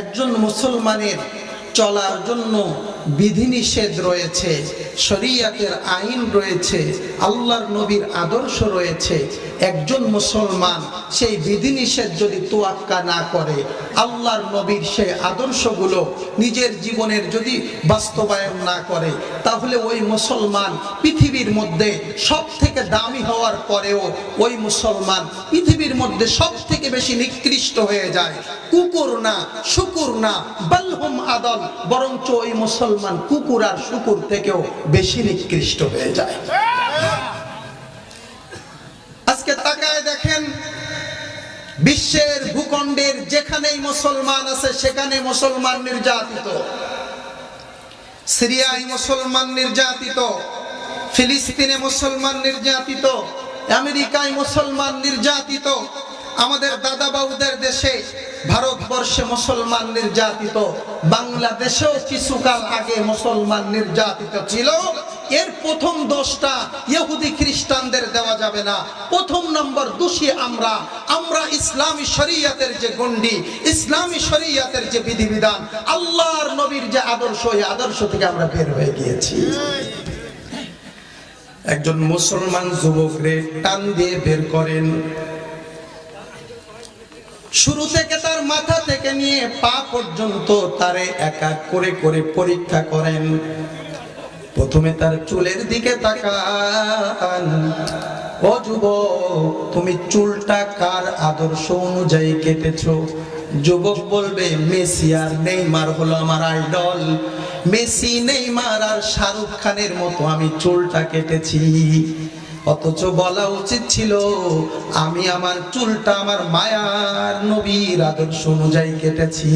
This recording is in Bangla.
একজন মুসলমানের চলার জন্য বিধিনিষেধ রয়েছে, শরিয়াতের আইন রয়েছে, আল্লাহর নবীর আদর্শ রয়েছে। একজন মুসলমান সেই বিধিনিষেধ যদি তোয়াক্কা না করে, আল্লাহর নবীর সেই আদর্শগুলো নিজের জীবনের যদি বাস্তবায়ন না করে, তাহলে ওই মুসলমান পৃথিবীর মধ্যে সব থেকে দামি হওয়ার পরেও ওই মুসলমান পৃথিবীর মধ্যে সব থেকে বেশি নিকৃষ্ট হয়ে যায়। কুকুর না, শুকুর না বালহুম আদল, বরঞ্চ ওই মুসলমান কুকুর আর শুকুর থেকেও বেশি নিকৃষ্ট হয়ে যায়। আজকে তাকায় দেখেন, বিশ্বের ভূখণ্ডের যেখানেই মুসলমান আছে সেখানে মুসলমান নির্যাতিত। সিরিয়ায় মুসলমান নির্যাতিত, ফিলিস্তিনে মুসলমান নির্যাতিত, আমেরিকায় মুসলমান নির্যাতিত আমাদের দাদা বাবুদের দেশে ভারতবর্ষে মুসলমান নির্যাতিত, বাংলাদেশেও কিছুকাল আগে মুসলমান নির্যাতিত ছিল। এর প্রথম দোষটা ইহুদি খ্রিস্টানদের দেওয়া যাবে না। প্রথম নম্বর দোষী আমরা। আমরা ইসলামী শরিয়াতের যে গণ্ডি, ইসলামী শরিয়াতের যে বিধিবিধান, আল্লাহর নবীর যে আদর্শ, এই আদর্শ থেকে আমরা বের হয়ে গিয়েছি। একজন মুসলমান যুবকরে টান দিয়ে বের করেন। শুরু থেকে তার মাথা থেকে নিয়ে পা পর্যন্ত তারে এক এক করে করে পরীক্ষা করেন। প্রথমে তার চুলের দিকে তাকান। ও যুবক, তুমি চুলটা কার আদর্শ অনুযায়ী কেটেছ? যুবক বলবে, মেসি আর নেইমার হলো আমার আইডল। মেসি, নেইমার আর শাহরুখ খানের মতো আমি চুলটা কেটেছি। অথচ বলা উচিত ছিল আমি আমার চুলটা আমার মায়ার নবীর আদর্শ অনুযায়ী কেটেছি।